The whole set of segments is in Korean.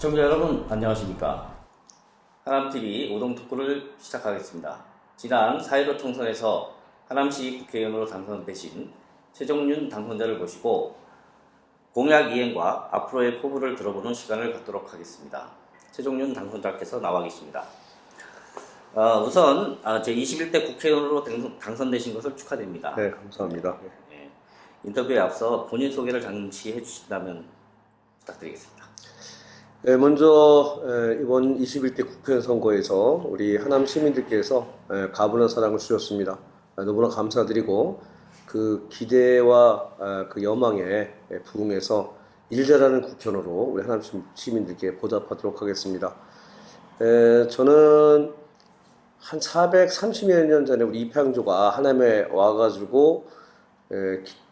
시청자 여러분 안녕하십니까? 하남TV 오동특구를 시작하겠습니다. 지난 4.15 총선에서 하남시 국회의원으로 당선되신 최종윤 당선자를 모시고 공약 이행과 앞으로의 포부를 들어보는 시간을 갖도록 하겠습니다. 최종윤 당선자께서 나와 계십니다. 어, 우선 아, 제 21대 국회의원으로 당선- 당선 되신 것을 축하드립니다. 네, 감사합니다. 예, 인터뷰에 앞서 본인 소개를 잠시 해주신다면 부탁드리겠습니다. 네, 먼저 에, 이번 21대 국회의원 선거에서 우리 하남 시민들께서 에, 가분한 사랑을 주셨습니다. 아, 너무나 감사드리고 그 기대와 아, 그 여망에 에, 부응해서 일 잘하는 국회의원으로 우리 하남 시- 시민들께 보답하도록 하겠습니다. 에, 저는 한 430여 년 전에 우리 이평조가 하남에 와가지고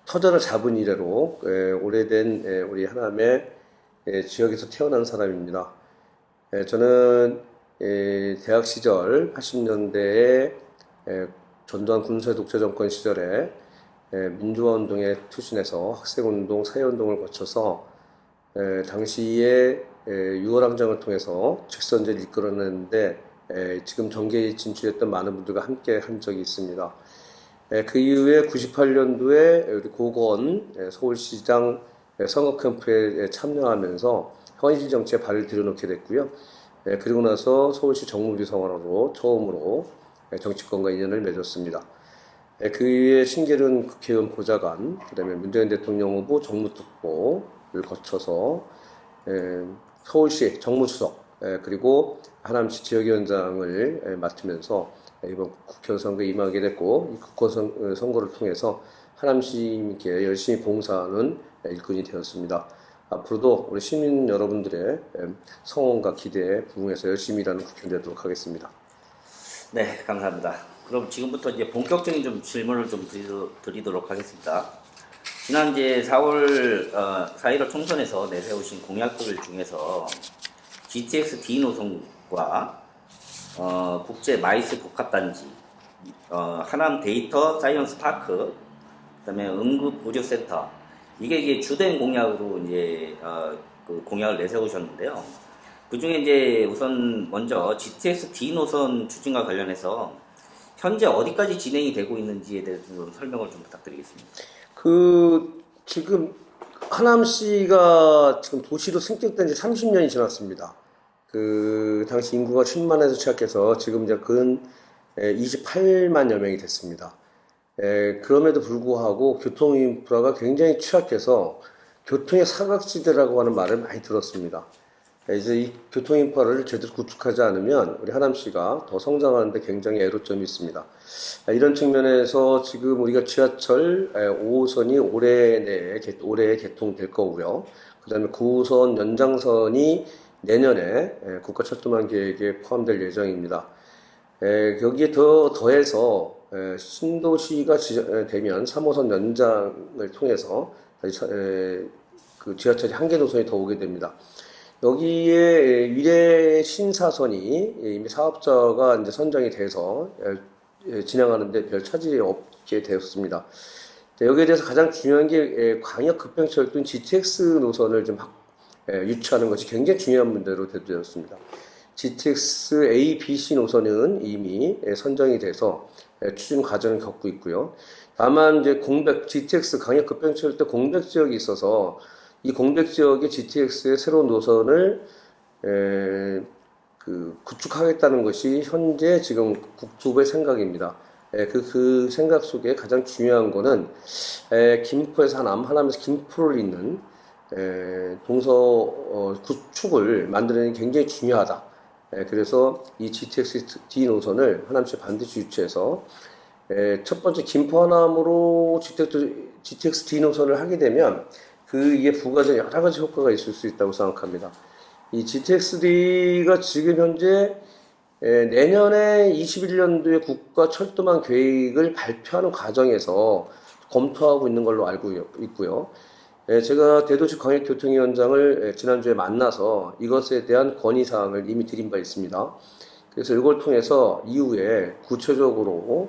터전을 잡은 이래로 에, 오래된 에, 우리 하남의 에, 지역에서 태어난 사람입니다. 에, 저는 에, 대학 시절 80년대에 전두환 군사 독재 정권 시절에 에, 민주화 운동에 투신해서 학생 운동, 사회 운동을 거쳐서 에, 당시에 에, 6월 항쟁을 통해서 직선제를 이끌어냈는데 에, 지금 정계에 진출했던 많은 분들과 함께 한 적이 있습니다. 에, 그 이후에 98년도에 우리 고건 에, 서울시장 에, 선거 캠프에 참여하면서 현실 정치에 발을 들여놓게 됐고요. 에, 그리고 나서 서울시 정무비서관으로 처음으로 에, 정치권과 인연을 맺었습니다. 에, 그 이후에 신계륜 국회의원 보좌관, 그 다음에 문재인 대통령 후보 정무특보를 거쳐서 에, 서울시 정무수석 에, 그리고 하남시 지역위원장을 에, 맡으면서 이번 국회의원 선거에 임하게 됐고 이 국회의원 선- 선거를 통해서 하남시민께 열심히 봉사하는 일꾼이 되었습니다. 앞으로도 우리 시민 여러분들의 에, 성원과 기대에 부응해서 열심히 일하는 국회의원 되도록 하겠습니다. 네, 감사합니다. 그럼 지금부터 이제 본격적인 좀 질문을 좀 드리도, 드리도 록 하겠습니다. 지난 이제 4월 어, 4.15 총선에서 내세우신 공약들 중에서 GTX D 노선과 어, 국제 마이스 복합단지, 어, 하남 데이터 사이언스 파크, 그다음에 응급 의료센터 이게 이게 주된 공약으로 이제 어, 그 공약을 내세우셨는데요. 그 중에 이제 우선 먼저 GTX D 노선 추진과 관련해서 현재 어디까지 진행이 되고 있는지에 대해서 좀 설명을 좀 부탁드리겠습니다. 그 지금 하남시가 지금 도시로 승격된 지 30년이 지났습니다. 그 당시 인구가 10만에서 시작해서 지금 이제 근 28만여 명이 됐습니다. 에, 그럼에도 불구하고 교통 인프라가 굉장히 취약해서 교통의 사각지대라고 하는 말을 많이 들었습니다. 에, 이제 이 교통 인프라를 제대로 구축하지 않으면 우리 하남시가 더 성장하는데 굉장히 애로점이 있습니다. 아, 이런 측면에서 지금 우리가 지하철 5호선이 올해 내에 개- 올해 개통될 거고요. 그다음에 9호선 연장선이 내년에 에, 국가철도망 계획에 포함될 예정입니다. 에, 여기에 더 더해서 에, 신도시가 되면 3호선 연장을 통해서 다시 차- 에, 그 지하철이 한 개 노선이 더 오게 됩니다. 여기에 위례 신사선이 이미 사업자가 이제 선정이 돼서 에, 진행하는데 별 차질이 없게 되었습니다. 네, 여기에 대해서 가장 중요한 게 에, 광역 급행철도인 GTX 노선을 좀 유치하는 것이 굉장히 중요한 문제로 되었습니다. GTX A, B, C 노선은 이미 에, 선정이 돼서 에, 추진 과정을 겪고 있고요. 다만 이제 공백 GTX 광역 급행철도 공백 지역이 있어서 이 공백 지역의 GTX의 새로운 노선을 에, 그 구축하겠다는 것이 현재 지금 국토부의 생각입니다. 에, 그, 그 생각 속에 가장 중요한 거는 에, 김포에서 하남, 하남에서 김포를 잇는 에, 동서 어, 구축을 만드는 게 굉장히 중요하다. 에, 그래서 이 GTX D 노선을 하남시 반드시 유치해서 에, 첫 번째 김포 하남으로 GTX, GTX D 노선을 하게 되면 그 이에 부가적 여러 가지 효과가 있을 수 있다고 생각합니다. 이 GTX-D가 지금 현재 에, 내년에 21년도에 국가 철도망 계획을 발표하는 과정에서 검토하고 있는 걸로 알고 있고요. 에, 제가 대도시 광역교통위원장을 에, 지난주에 만나서 이것에 대한 건의사항을 이미 드린 바 있습니다. 그래서 이걸 통해서 이후에 구체적으로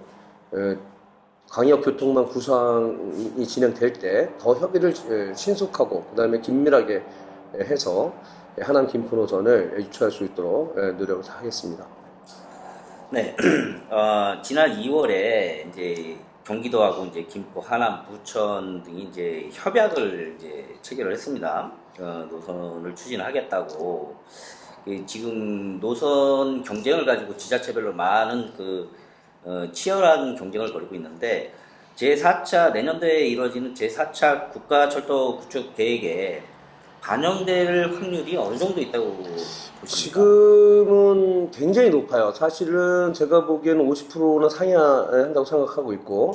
에, 광역교통망 구상이 진행될 때 더 협의를 에, 신속하고 그 다음에 긴밀하게 에, 해서 하남 김포 노선을 유치할 수 있도록 예, 노력을 하겠습니다. 네, 어, 지난 2월에 이제 경기도하고 이제 김포, 하남, 부천 등이 이제 협약을 이제 체결을 했습니다. 어, 노선을 추진하겠다고. 그 지금 노선 경쟁을 가지고 지자체별로 많은 그 어, 치열한 경쟁을 벌이고 있는데 제4차 내년도에 이루어지는 제4차 국가철도 구축 계획에 반영될 확률이 어느 정도 있다고 보십니까? 지금은 굉장히 높아요. 사실은 제가 보기에는 50%는 상회한다고 생각하고 있고,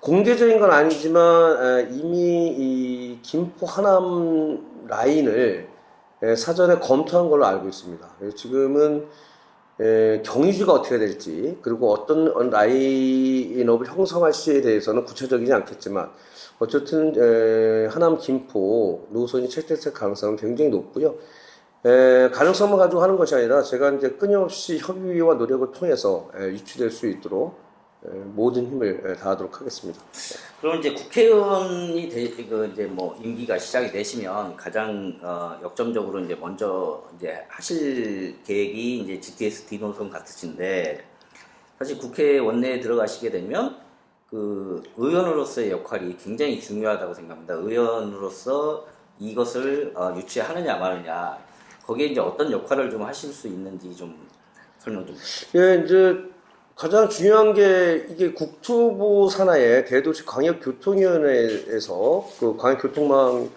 공개적인 건 아니지만 에, 이미 이 김포 하남 라인을 에, 사전에 검토한 걸로 알고 있습니다. 지금은 에, 경유지가 어떻게 될지 그리고 어떤 라인업을 형성할지에 대해서는 구체적이지 않겠지만 어쨌든 에, 하남 김포 노선이 채택될 가능성은 굉장히 높고요. 에, 가능성만 가지고 하는 것이 아니라 제가 이제 끊임없이 협의와 노력을 통해서 에, 유치될 수 있도록 에, 모든 힘을 에, 다하도록 하겠습니다. 그럼 이제 국회의원이 되, 그 이제 뭐 임기가 시작이 되시면 가장 어, 역점적으로 이제 먼저 이제 하실 계획이 이제 GTS D 노선 같으신데 사실 국회 원내에 들어가시게 되면 그 의원으로서의 역할이 굉장히 중요하다고 생각합니다. 의원으로서 이것을 어, 유치하느냐 마느냐 거기에 이제 어떤 역할을 좀 하실 수 있는지 좀 설명 좀. 예, 이제 가장 중요한 게 이게 국토부 산하의 대도시 광역교통위원회에서 그 광역교통망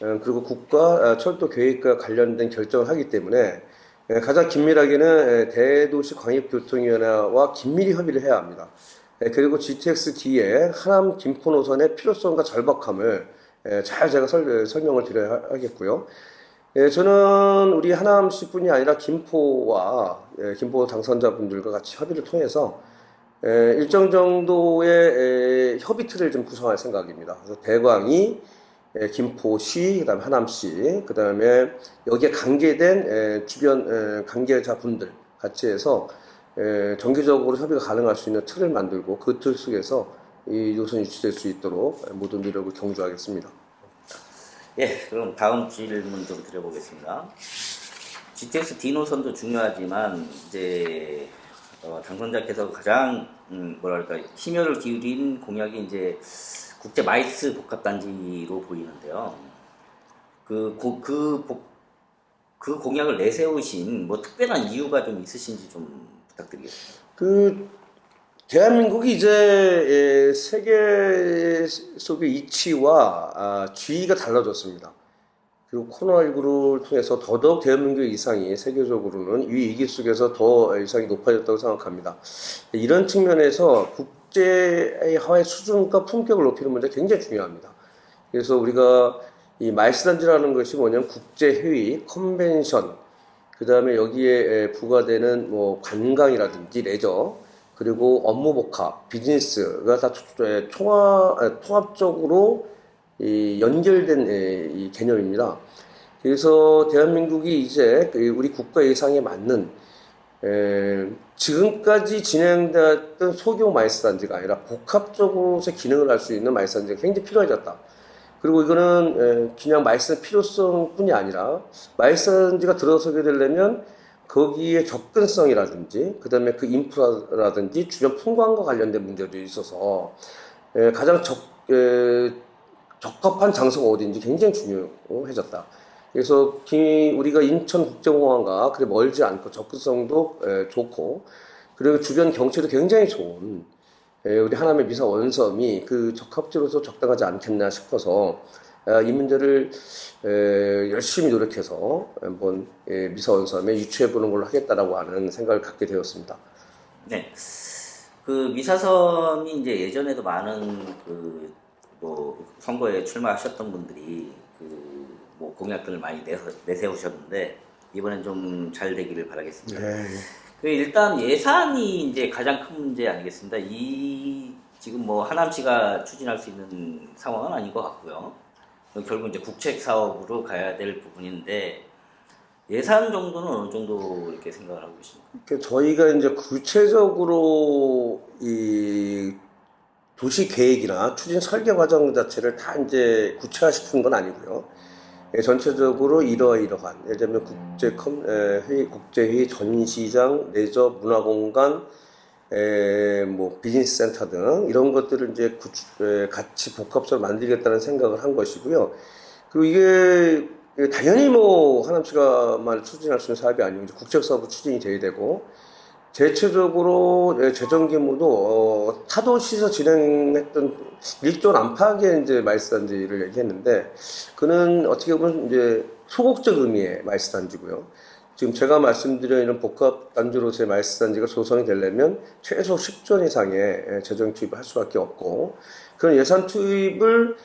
어, 그리고 국가 어, 철도 계획과 관련된 결정을 하기 때문에 예, 가장 긴밀하게는 예, 대도시 광역교통위원회와 긴밀히 협의를 해야 합니다. 예, 그리고 GTX-D의 하남 김포 노선의 필요성과 절박함을 예, 잘 제가 설, 설명을 드려야 하겠고요. 예, 저는 우리 하남시뿐이 아니라 김포와 예, 김포 당선자분들과 같이 협의를 통해서 예, 일정 정도의 예, 협의 틀을 좀 구성할 생각입니다. 그래서 대광이 예, 김포시, 그다음에 하남시, 그다음에 여기에 관계된 예, 주변 예, 관계자분들 같이 해서 예, 정기적으로 협의가 가능할 수 있는 틀을 만들고 그 틀 속에서 이 노선이 유치될 수 있도록 모든 노력을 경주하겠습니다. 예, 그럼 다음 질문 좀 드려보겠습니다. GTX D 노선도 중요하지만 이제 어, 당선자께서 가장 음, 뭐랄까 힘을 기울인 공약이 이제 국제 마이스 복합단지로 보이는데요. 그, 고, 그, 복- 그 공약을 내세우신 뭐 특별한 이유가 좀 있으신지 좀 부탁드리겠습니다. 그 대한민국이 이제 예, 세계 속의 이치와 아, 지위가 달라졌습니다. 그리고 코로나19를 통해서 더더욱 대한민국의 이상이 세계적으로는 이 위기 속에서 더 이상이 높아졌다고 생각합니다. 이런 측면에서 국제화의 수준과 품격을 높이는 문제 굉장히 중요합니다. 그래서 우리가 이 말스단지라는 것이 뭐냐면 국제회의, 컨벤션, 그 다음에 여기에 부과되는 뭐 관광이라든지 레저, 그리고 업무 복합, 비즈니스가 다 통합, 통합적으로 이 연결된 개념입니다. 그래서 대한민국이 이제 그 우리 국가 예상에 맞는 에, 지금까지 진행되었던 소규모 마이스 단지가 아니라 복합적으로서 기능을 할 수 있는 마이스 단지가 굉장히 필요해졌다. 그리고 이거는 에, 그냥 마이스단 필요성뿐이 아니라 마이스단지가 들어서게 되려면 거기에 접근성이라든지 그다음에 그 인프라라든지 주변 풍광과 관련된 문제도 있어서 에, 가장 적, 에, 적합한 장소가 어디인지 굉장히 중요해졌다. 그래서 기- 우리가 인천국제공항과 그리 멀지 않고 접근성도 에, 좋고 그리고 주변 경치도 굉장히 좋은 에, 우리 하남의 미사 원섬이 그 적합지로서 적당하지 않겠나 싶어서 아, 이 문제를 에, 열심히 노력해서 한번 에, 미사 원섬에 유치해 보는 걸로 하겠다라고 하는 생각을 갖게 되었습니다. 네. 그 미사선이 이제 예전에도 많은 그 뭐 선거에 출마하셨던 분들이 그 뭐 공약들을 많이 내서, 내세우셨는데 이번엔 좀 잘 되기를 바라겠습니다. 그 일단 예산이 이제 가장 큰 문제 아니겠습니까? 이 지금 뭐 하남시가 추진할 수 있는 상황은 아닌 것 같고요. 결국 이제 국책 사업으로 가야 될 부분인데 예산 정도는 어느 정도 이렇게 생각을 하고 계십니까? 그 저희가 이제 구체적으로 이 도시 계획이나 추진 설계 과정 자체를 다 이제 구체화시킨 건 아니고요. 예, 전체적으로 이러이러한 예를 들면 국제 컴, 에, 회의, 국제회의, 전시장, 레저, 문화공간, 에, 뭐 비즈니스 센터 등 이런 것들을 이제 구축, 에, 같이 복합적으로 만들겠다는 생각을 한 것이고요. 그리고 이게 당연히 뭐 하남시가만 추진할 수 있는 사업이 아니고 국책 사업으로 추진이 돼야 되고 대체적으로 예, 재정 규모도 어, 타도시에서 진행했던 1조 안팎의 이제 마이스단지를 얘기했는데 그는 어떻게 보면 이제 소극적 의미의 마이스단지고요. 지금 제가 말씀드린 이런 복합 단지로서의 마이스단지가 조성이 되려면 최소 10조 이상의 예, 재정 투입을 할 수밖에 없고 그런 예산 투입을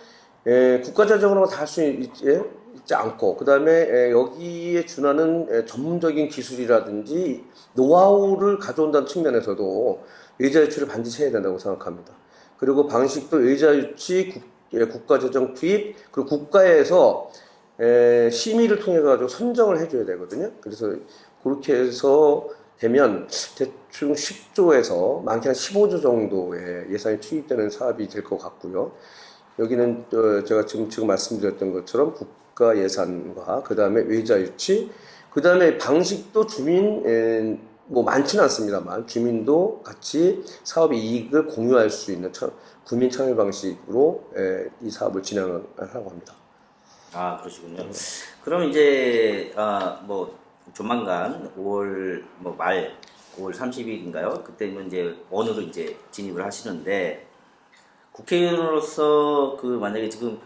예, 국가 재정으로 다 할 수 있지, 있지 않고 그 다음에 여기에 준하는 예, 전문적인 기술이라든지 노하우를 가져온다는 측면에서도 의자 유치를 반드시 해야 된다고 생각합니다. 그리고 방식도 의자 유치, 국, 예, 국가 재정 투입, 그리고 국가에서 에, 심의를 통해 가지고 선정을 해줘야 되거든요. 그래서 그렇게 해서 되면 대충 10조에서 많게 한 15조 정도의 예산이 투입되는 사업이 될 것 같고요. 여기는 어, 제가 지금 지금 말씀드렸던 것처럼 국 가 예산과 그 다음에 외자 유치, 그 다음에 방식도 주민 에, 뭐 많지는 않습니다만 주민도 같이 사업의 이익을 공유할 수 있는 참- 국민 참여 방식으로 에, 이 사업을 진행하려고 합니다. 아 그러시군요. 그럼 이제 아, 뭐 조만간 5월 뭐 말 5월 30일인가요? 그때는 이제 원으로 이제 진입을 하시는데 국회의원으로서 그 만약에 지금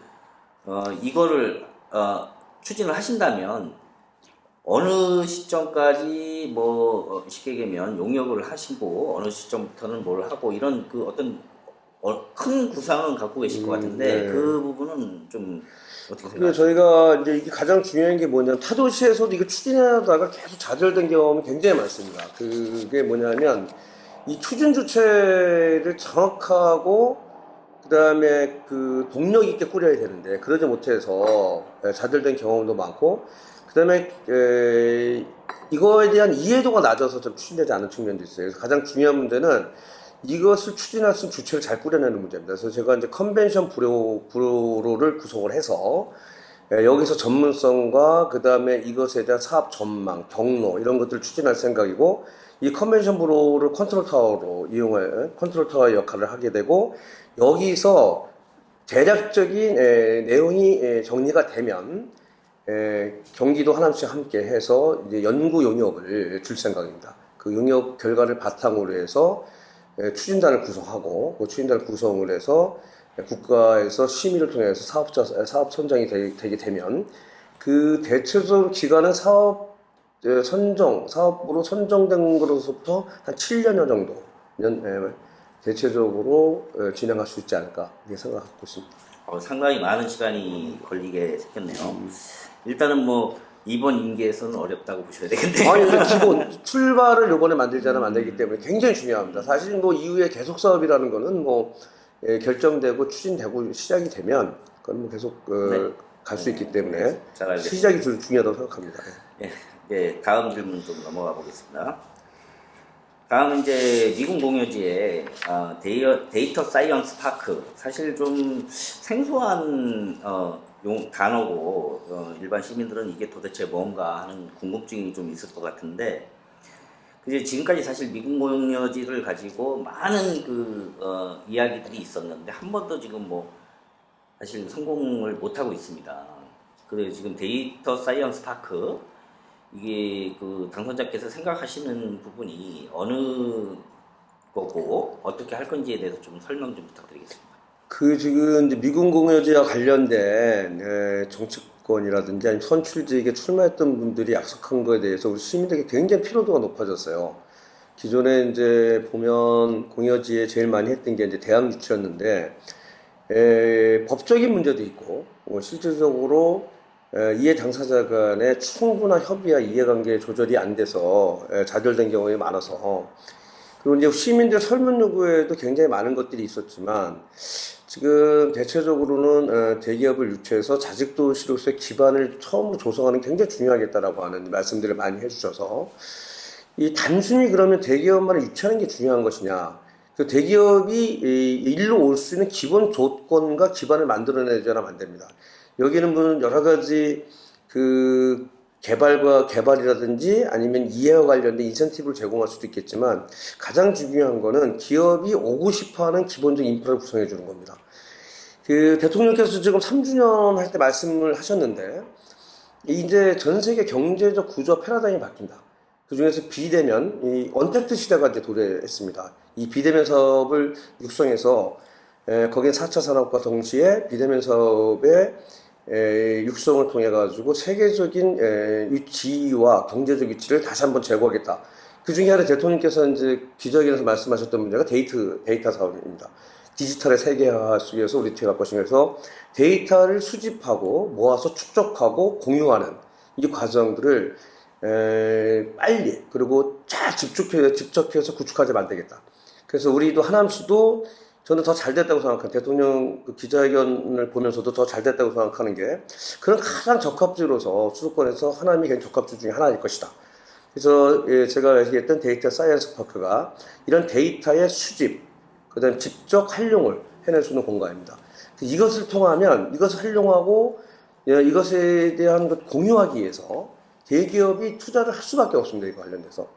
어, 이거를 어, 추진을 하신다면 어느 시점까지 뭐 어, 쉽게 얘기하면 용역을 하시고 어느 시점부터는 뭘 하고 이런 그 어떤 어, 큰 구상은 갖고 계실 것 음, 같은데 네. 그 부분은 좀 어떻게 생각하세요? 저희가 이제 이게 가장 중요한 게 뭐냐면 타도시에서도 이거 추진하다가 계속 좌절된 경험이 굉장히 많습니다. 그게 뭐냐면 이 추진 주체를 정확하고 그 다음에 그 동력 있게 꾸려야 되는데 그러지 못해서 예, 좌절된 경험도 많고 그 다음에 이거에 대한 이해도가 낮아서 좀 추진되지 않은 측면도 있어요. 그래서 가장 중요한 문제는 이것을 추진할 수 있는 주체를 잘 꾸려내는 문제입니다. 그래서 제가 이제 컨벤션 부로를 구성을 해서 예, 여기서 전문성과 그 다음에 이것에 대한 사업 전망, 경로 이런 것들을 추진할 생각이고 이 컨벤션 부로를 컨트롤 타워로 이용할 컨트롤 타워 역할을 하게 되고 여기서 대략적인 에, 내용이 에, 정리가 되면 에, 경기도 하남시와 함께 해서 이제 연구 용역을 줄 생각입니다. 그 용역 결과를 바탕으로 해서 에, 추진단을 구성하고 그 추진단을 구성을 해서 국가에서 심의를 통해서 사업자 사업 선정이 되, 게 되면 그 대체적으로 기간은 사업 에, 선정 사업으로 선정된 것으로부터 한 7년여 정도 년 에, 대체적으로 에, 진행할 수 있지 않을까 이렇게 생각하고 있습니다. 어, 상당히 많은 시간이 걸리게 생겼네요. 음. 일단은 뭐 이번 임기에서는 어렵다고 보셔야 되겠네요. 아니, 근데 기본 출발을 요번에 만들자는 만들기 때문에 굉장히 중요합니다. 사실 뭐 이후에 계속 사업이라는 거는 뭐 예, 결정되고 추진되고 시작이 되면 그건 뭐 계속 네. 갈수 있기 때문에. 시작이 주- 중요하다고 생각합니다. 예, 예, 다음 질문 좀 넘어가 보겠습니다. 다음 이제 미국 공유지의 어, 데이터, 사이언스 파크 사실 좀 생소한 어, 용, 단어고 어, 일반 시민들은 이게 도대체 뭔가 하는 궁금증이 좀 있을 것 같은데 이제 지금까지 사실 미국 공유지를 가지고 많은 그 어, 이야기들이 있었는데 한 번도 지금 뭐 사실 성공을 못 하고 있습니다. 그래서 지금 데이터 사이언스 파크 이게 그 당선자께서 생각하시는 부분이 어느 거고 어떻게 할 건지에 대해서 좀 설명 좀 부탁드리겠습니다. 그 지금 이제 미군 공여지와 관련된 예, 정치권이라든지 아니면 선출직에 출마했던 분들이 약속한 거에 대해서 우리 시민들에게 굉장히 피로도가 높아졌어요. 기존에 이제 보면 공여지에 제일 많이 했던 게 이제 대학 유치였는데 에, 법적인 문제도 있고 어, 실질적으로 에, 이해 당사자 간의 충분한 협의와 이해관계 조절이 안 돼서 에, 좌절된 경우가 많아서 그리고 이제 시민들 설문 요구에도 굉장히 많은 것들이 있었지만 지금 대체적으로는 어, 대기업을 유치해서 자직도 시로서의 기반을 처음으로 조성하는 게 굉장히 중요하겠다라고 하는 말씀들을 많이 해주셔서 이 단순히 그러면 대기업만을 유치하는 게 중요한 것이냐? 그 대기업이 이 일로 올 수 있는 기본 조건과 기반을 만들어내줘야만 안 됩니다. 여기는 뭐 여러 가지 그 개발과 개발이라든지 아니면 이해와 관련된 인센티브를 제공할 수도 있겠지만 가장 중요한 거는 기업이 오고 싶어 하는 기본적 인프라를 구성해 주는 겁니다. 그 대통령께서 지금 3주년 할 때 말씀을 하셨는데 이제 전 세계 경제적 구조 패러다임이 바뀐다. 그 중에서 비대면, 이 언택트 시대가 이제 도래했습니다. 이 비대면 사업을 육성해서 에, 거기에 4차 산업과 동시에 비대면 사업의 에, 육성을 통해 가지고 세계적인 에, 위치와 경제적 위치를 다시 한번 제고하겠다. 그 중에 하나 대통령께서 이제 기자회견에서 말씀하셨던 문제가 데이트 데이터 사업입니다. 디지털의 세계화 속에서 우리 태가 것중에서 데이터를 수집하고 모아서 축적하고 공유하는 이 과정들을 에, 빨리 그리고 잘 집중해서 집적해서 구축하지 만들겠다. 그래서 우리도 하남시도 저는 더 잘 됐다고 생각하는 대통령 그 기자회견을 보면서도 더 잘 됐다고 생각하는 게 그런 가장 적합지로서 수도권에서 하남이 굉장히 적합지 중에 하나일 것이다. 그래서 예, 제가 얘기했던 데이터 사이언스 파크가 이런 데이터의 수집, 그 다음 직접 활용을 해낼 수 있는 공간입니다. 이것을 통하면 이것을 활용하고 예, 이것에 대한 것 공유하기 위해서 대기업이 투자를 할 수밖에 없습니다. 이거 관련돼서.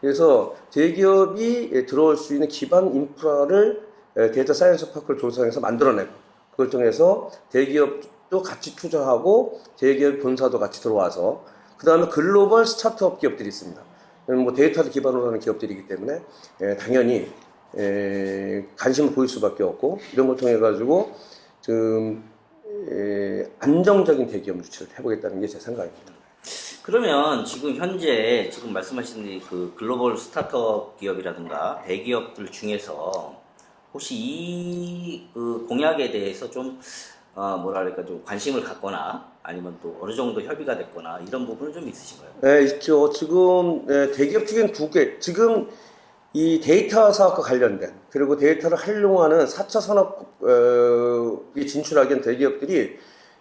그래서 대기업이 예, 들어올 수 있는 기반 인프라를 예, 데이터 사이언스 파크를 조성해서 만들어내고 그걸 통해서 대기업도 같이 투자하고 대기업 본사도 같이 들어와서 그 다음에 글로벌 스타트업 기업들이 있습니다. 뭐 데이터를 기반으로 하는 기업들이기 때문에 예, 당연히 에, 관심을 보일 수밖에 없고 이런 걸 통해 가지고 좀 에, 안정적인 대기업 유치를 해보겠다는 게 제 생각입니다. 그러면 지금 현재 지금 말씀하신 이그 글로벌 스타트업 기업이라든가 대기업들 중에서 혹시 이 그 공약에 대해서 좀 어, 뭐랄까 좀 관심을 갖거나 아니면 또 어느 정도 협의가 됐거나 이런 부분은 좀 있으신가요? 네, 있죠. 지금 네, 대기업 중엔 두 개. 지금 이 데이터 사업과 관련된 그리고 데이터를 활용하는 4차 산업에 진출하기 위한 대기업들이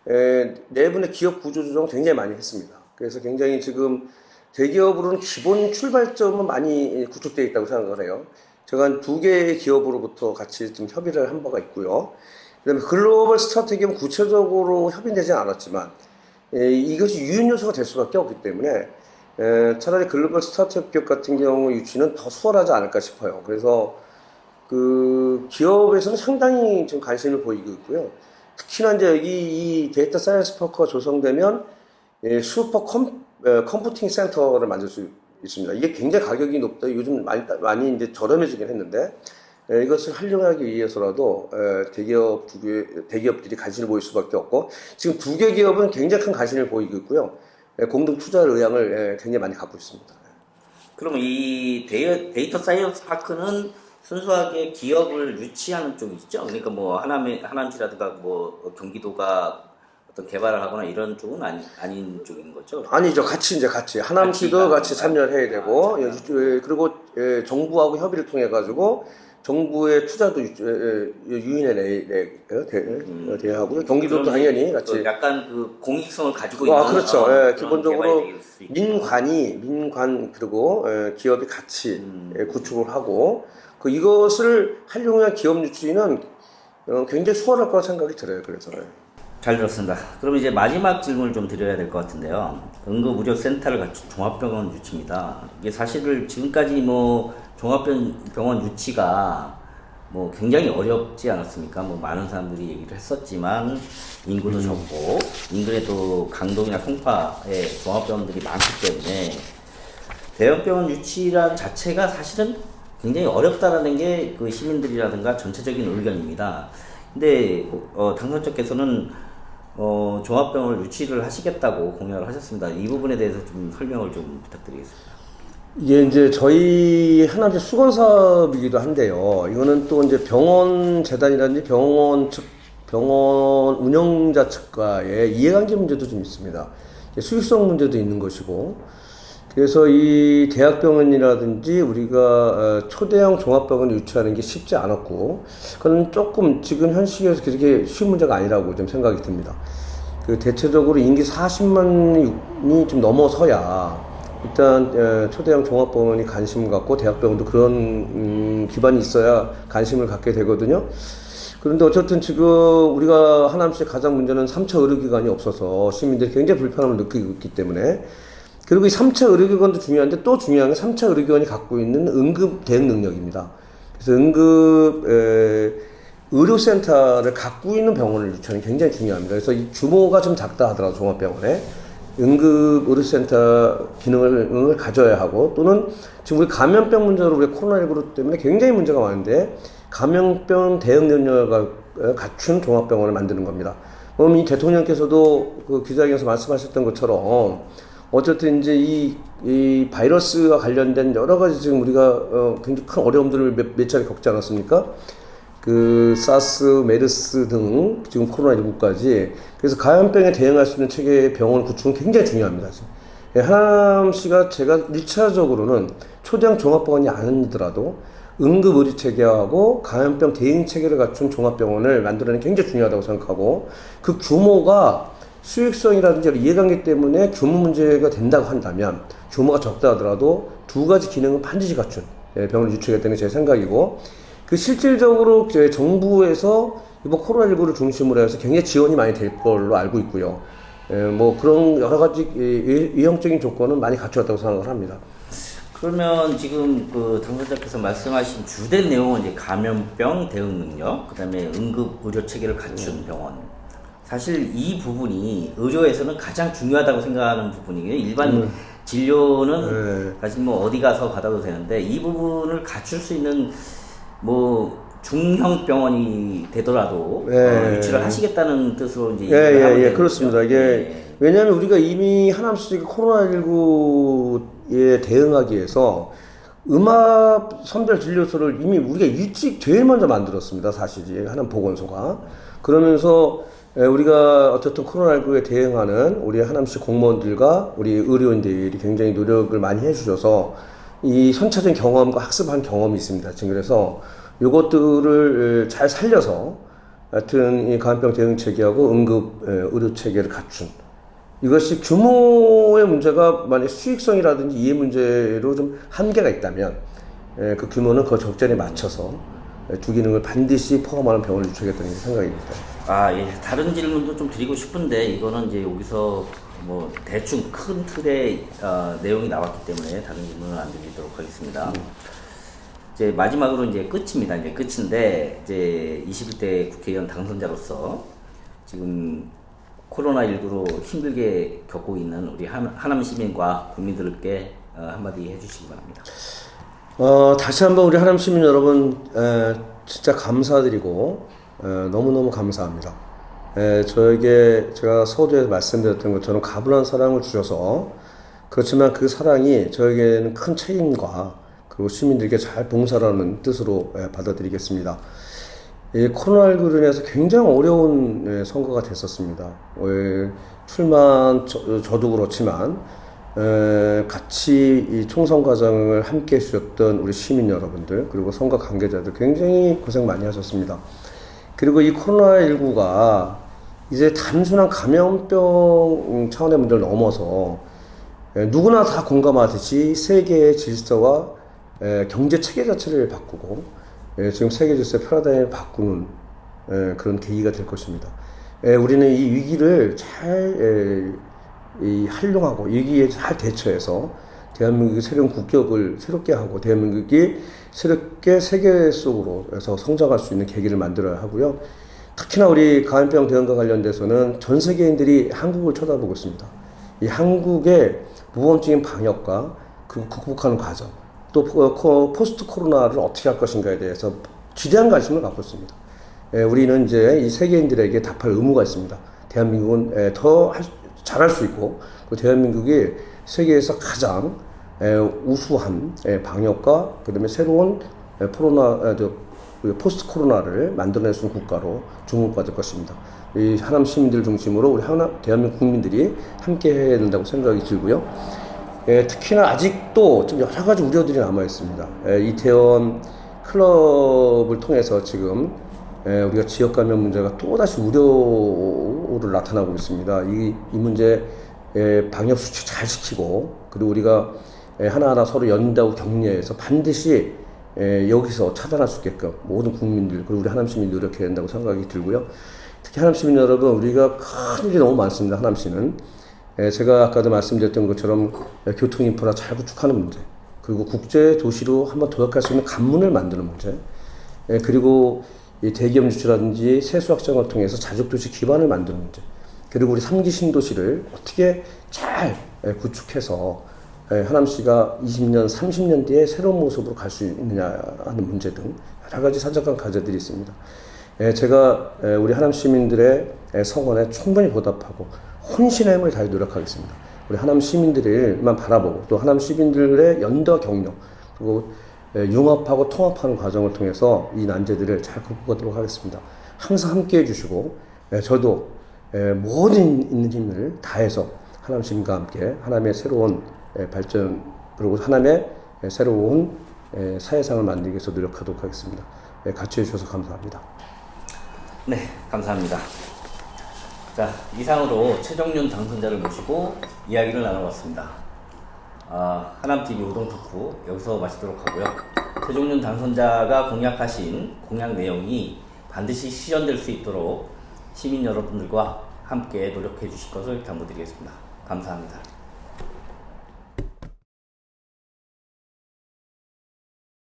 에, 내분의 기업 구조 조정 굉장히 많이 했습니다. 그래서 굉장히 지금 대기업으로는 기본 출발점은 많이 구축되어 있다고 생각을 해요. 제가 한 두 개의 기업으로부터 같이 좀 협의를 한 바가 있고요. 그다음에 글로벌 스트라테기는 구체적으로 협의되지 않았지만 에, 이것이 유인 요소가 될 수밖에 없기 때문에 에, 차라리 글로벌 스타트업 기업 같은 경우 유치는 더 수월하지 않을까 싶어요. 그래서 그 기업에서는 상당히 좀 관심을 보이고 있고요. 특히나 이제 여기 이 데이터 사이언스 파크가 조성되면 예, 슈퍼 컴, 에, 컴퓨팅 센터를 만들 수 있습니다. 이게 굉장히 가격이 높다. 요즘 많이, 따- 많이 이제 저렴해지긴 했는데 에, 이것을 활용하기 위해서라도 에, 대기업 두 개, 대기업들이 관심을 보일 수밖에 없고 지금 두 개 기업은 굉장히 큰 관심을 보이고 있고요. 에, 공동 투자 의향을 에, 굉장히 많이 갖고 있습니다. 그러면 이 데이, 데이 터 사이언스 파크는 순수하게 기업을 유치하는 쪽이죠. 그러니까 뭐 하남 하남시라든가 뭐 경기도가 어떤 개발을 하거나 이런 쪽은 아니, 아닌 쪽인 거죠. 아니죠. 같이 이제 같이 하남시도 같이 같이, 참여를 해야 되고 아, 예, 예, 그리고 예, 정부하고 협의를 통해 가지고 정부의 투자도 유- 예, 예, 유인해 내, 내, 예, 대, 음. 대 하고요. 경기도도 당연히 그 같이 약간 그 공익성을 가지고 아, 있는 그렇죠. 어, 예, 기본적으로. 민관이 민관 그리고 예, 기업이 같이 음. 예, 구축을 하고 그 이것을 활용한 기업 유치는 어, 굉장히 수월할 거라 생각이 들어요. 그래서 예. 잘 들었습니다. 그럼 이제 마지막 질문을 좀 드려야 될 것 같은데요. 응급의료센터를 갖춘 종합병원 유치입니다. 이게 사실은 지금까지 뭐 종합병원 유치가 뭐 굉장히 어렵지 않았습니까? 뭐 많은 사람들이 얘기를 했었지만 인구도 적고 인근에도 강동이나 송파에 종합병원들이 많기 때문에 대형병원 유치란 자체가 사실은 굉장히 어렵다라는 게 그 시민들이라든가 전체적인 의견입니다. 근데 어, 당선자께서는 어, 종합병원을 유치를 하시겠다고 공약을 하셨습니다. 이 부분에 대해서 좀 설명을 좀 부탁드리겠습니다. 이게 이제 저희 하나의 수건 사업이기도 한데요. 이거는 또 이제 병원 재단이라든지 병원 측, 병원 운영자 측과의 이해관계 문제도 좀 있습니다. 수익성 문제도 있는 것이고. 그래서 이 대학병원이라든지 우리가 어, 초대형 종합병원을 유치하는 게 쉽지 않았고, 그건 조금 지금 현 시기에서 그렇게 쉬운 문제가 아니라고 좀 생각이 듭니다. 그 대체적으로 인기 40만이 좀 넘어서야 일단 에, 초대형 종합병원이 관심 갖고 대학병원도 그런 음, 기반이 있어야 관심을 갖게 되거든요. 그런데 어쨌든 지금 우리가 하남시의 가장 문제는 3차 의료기관이 없어서 시민들이 굉장히 불편함을 느끼고 있기 때문에 그리고 이 3차 의료기관도 중요한데 또 중요한 게 3차 의료기관이 갖고 있는 응급 대응 능력입니다. 그래서 응급 에, 의료센터를 갖고 있는 병원을 유치하는 게 굉장히 중요합니다. 그래서 이 규모가 좀 작다 하더라도 종합병원에 응급 의료센터 기능을 응을 가져야 하고 또는 지금 우리 감염병 문제로 우리 코로나19 때문에 굉장히 문제가 많은데 감염병 대응 능력을 갖춘 종합병원을 만드는 겁니다. 그럼 이 대통령께서도 그 기자회견에서 말씀하셨던 것처럼 어쨌든 이제 이, 이 바이러스와 관련된 여러 가지 지금 우리가 어, 굉장히 큰 어려움들을 몇, 몇 차례 겪지 않았습니까? 그 사스, 메르스 등 지금 코로나19까지 그래서 감염병에 대응할 수 있는 체계의 병원 구축은 굉장히 중요합니다. 예, 하남시가 제가 1차적으로는 초대형 종합병원이 아니더라도 응급 의료 체계하고 감염병 대응 체계를 갖춘 종합병원을 만들어내는 게 굉장히 중요하다고 생각하고 그 규모가 수익성이라든지 이해관계 때문에 규모 문제가 된다고 한다면 규모가 적다 하더라도 두 가지 기능은 반드시 갖춘 예, 병원을 유치하겠다는 게 제 생각이고 그 실질적으로 정부에서 이번 코로나19를 중심으로 해서 굉장히 지원이 많이 될 걸로 알고 있고요. 예, 뭐 그런 여러 가지 이형적인 조건은 많이 갖추었다고 생각을 합니다. 그러면 지금 그 당선자께서 말씀하신 주된 내용은 이제 감염병 대응 능력, 그다음에 응급 의료 체계를 갖춘 병원. 사실 이 부분이 의료에서는 가장 중요하다고 생각하는 부분이에요. 일반 진료는 사실 뭐 어디 가서 받아도 되는데 이 부분을 갖출 수 있는 뭐 중형 병원이 되더라도 네. 어, 유치를 하시겠다는 뜻으로 이제 예, 예, 예, 그렇습니다. 이게 예. 왜냐하면 우리가 이미 하남시 코로나19에 대응하기 위해서 음압 선별 진료소를 이미 우리가 일찍 제일 먼저 만들었습니다. 사실이 하남 보건소가 그러면서 예, 우리가 어쨌든 코로나19에 대응하는 우리 하남시 공무원들과 우리 의료인들이 굉장히 노력을 많이 해주셔서 이 선차적인 경험과 학습한 경험이 있습니다. 지금 그래서 이것들을 잘 살려서 하여튼 이 감염병 대응 체계하고 응급 에, 의료 체계를 갖춘 이것이 규모의 문제가 만약 수익성이라든지 이해 문제로 좀 한계가 있다면 에, 그 규모는 그 적절히 맞춰서 에, 두 기능을 반드시 포함하는 병원을 유치하겠다는 게 생각입니다. 아, 예. 다른 질문도 좀 드리고 싶은데 이거는 이제 여기서 뭐 대충 큰 틀의 어, 내용이 나왔기 때문에 다른 질문은 안 드리도록 하겠습니다. 이제 마지막으로 이제 끝입니다. 이제 끝인데 이제 21대 국회의원 당선자로서 지금 코로나19로 힘들게 겪고 있는 우리 하- 하남 시민과 국민들께 어, 한마디 해주시기 바랍니다. 어, 다시 한번 우리 하남 시민 여러분 에, 진짜 감사드리고 에, 너무너무 감사합니다. 에, 저에게 제가 서두에 말씀드렸던 것처럼 가분한 사랑을 주셔서 그렇지만 그 사랑이 저에게는 큰 책임과 그리고 시민들에게 잘 봉사라는 뜻으로 에, 받아들이겠습니다. 이 코로나19로 인해서 굉장히 어려운 예, 선거가 됐었습니다. 예, 출마 저, 저도 그렇지만 에, 같이 이 총선 과정을 함께 해주셨던 우리 시민 여러분들 그리고 선거 관계자들 굉장히 고생 많이 하셨습니다. 그리고 이 코로나19가 이제 단순한 감염병 차원의 문제를 넘어서 에, 누구나 다 공감하듯이 세계의 질서와 에, 경제 체계 자체를 바꾸고 에, 지금 세계 질서 패러다임을 바꾸는 에, 그런 계기가 될 것입니다. 에, 우리는 이 위기를 잘 활용하고 위기에 잘 대처해서 대한민국의 새로운 국격을 새롭게 하고 대한민국이 새롭게 세계 속으로서 성장할 수 있는 계기를 만들어야 하고요. 특히나 우리 감염병 대응과 관련돼서는 전 세계인들이 한국을 쳐다보고 있습니다. 이 한국의 모범적인 방역과 그 극복하는 과정, 또 포- 코- 포스트 코로나를 어떻게 할 것인가에 대해서 지대한 관심을 갖고 있습니다. 예, 우리는 이제 이 세계인들에게 답할 의무가 있습니다. 대한민국은 예, 더 잘할 수 있고, 또 대한민국이 세계에서 가장 예, 우수한 예, 방역과 그다음에 새로운 예, 코로나 그 포스트 코로나를 만들어낼 수 있는 국가로 주목받을 것입니다. 이 하남 시민들 중심으로 우리 하남 대한민국 국민들이 함께 해야 된다고 생각이 들고요. 예, 특히나 아직도 좀 여러 가지 우려들이 남아 있습니다. 예, 이태원 클럽을 통해서 지금 예, 우리가 지역 감염 문제가 또 다시 우려를 나타나고 있습니다. 이, 이 문제 예, 방역 수칙 잘 지키고 그리고 우리가 예, 하나하나 서로 연다고 격려해서 반드시 에, 여기서 차단할 수 있게끔 모든 국민들 그리고 우리 하남 시민 노력해야 된다고 생각이 들고요. 특히 하남 시민 여러분 우리가 큰 일이 너무 많습니다. 하남 시는 에, 제가 아까도 말씀드렸던 것처럼 에, 교통 인프라 잘 구축하는 문제 그리고 국제 도시로 한번 도약할 수 있는 관문을 만드는 문제 예, 그리고 이 대기업 유치라든지 세수 확장을 통해서 자족 도시 기반을 만드는 문제. 그리고 우리 삼기 신도시를 어떻게 잘 예, 구축해서 예, 하남시가 20년, 30년 뒤에 새로운 모습으로 갈 수 있느냐 하는 문제 등 여러 가지 사적한 과제들이 있습니다. 예, 제가 예, 우리 하남 시민들의 예, 성원에 충분히 보답하고 혼신의 힘을 다해 노력하겠습니다. 우리 하남 시민들을만 바라보고 또 하남 시민들의 연대 격려 그리고 예, 융합하고 통합하는 과정을 통해서 이 난제들을 잘 극복하도록 하겠습니다. 항상 함께 해주시고 예, 저도 예, 모든 있는 힘을 다해서 하남 시민과 함께 하남의 새로운 예, 발전 그리고 하남의 예, 새로운 예, 사회상을 만들기 위해서 노력하도록 하겠습니다. 예, 같이 해주셔서 감사합니다. 네, 감사합니다. 자, 이상으로 최정윤 당선자를 모시고 이야기를 나눠봤습니다. 아, 하남TV 우동 토크 여기서 마치도록 하고요. 최종윤 당선자가 공약하신 공약 내용이 반드시 실현될 수 있도록 시민 여러분들과 함께 노력해 주실 것을 당부드리겠습니다. 감사합니다.